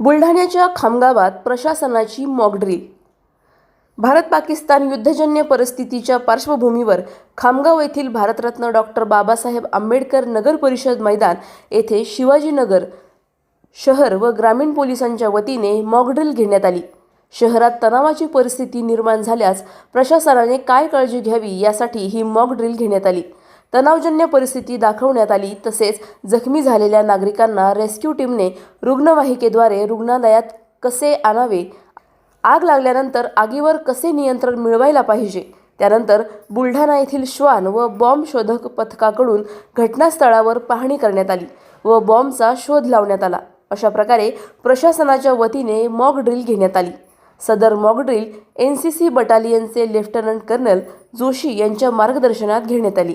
बुलढाण्याच्या खामगावात प्रशासनाची मॉकड्रिल भारत पाकिस्तान युद्धजन्य परिस्थितीच्या पार्श्वभूमीवर खामगाव येथील भारतरत्न डॉक्टर बाबासाहेब आंबेडकर नगर परिषद मैदान येथे शिवाजीनगर शहर व ग्रामीण पोलिसांच्या वतीने मॉकड्रिल घेण्यात आली. शहरात तणावाची परिस्थिती निर्माण झाल्यास प्रशासनाने काय काळजी घ्यावी यासाठी ही मॉकड्रिल घेण्यात आली. तणावजन्य परिस्थिती दाखवण्यात आली. तसेच जखमी झालेल्या नागरिकांना रेस्क्यू टीमने रुग्णवाहिकेद्वारे रुग्णालयात कसे आणावे? आग लागल्यानंतर आगीवर कसे नियंत्रण मिळवायला पाहिजे? त्यानंतर बुलढाणा येथील श्वान व बॉम्ब शोधक पथकाकडून घटनास्थळावर पाहणी करण्यात आली व बॉम्बचा शोध लावण्यात आला. अशा प्रकारे प्रशासनाच्या वतीने मॉक ड्रिल घेण्यात आली. सदर mock drill N C C बटालियनचे lieutenant colonel Joshi यांच्या मार्गदर्शनात घेण्यात आली.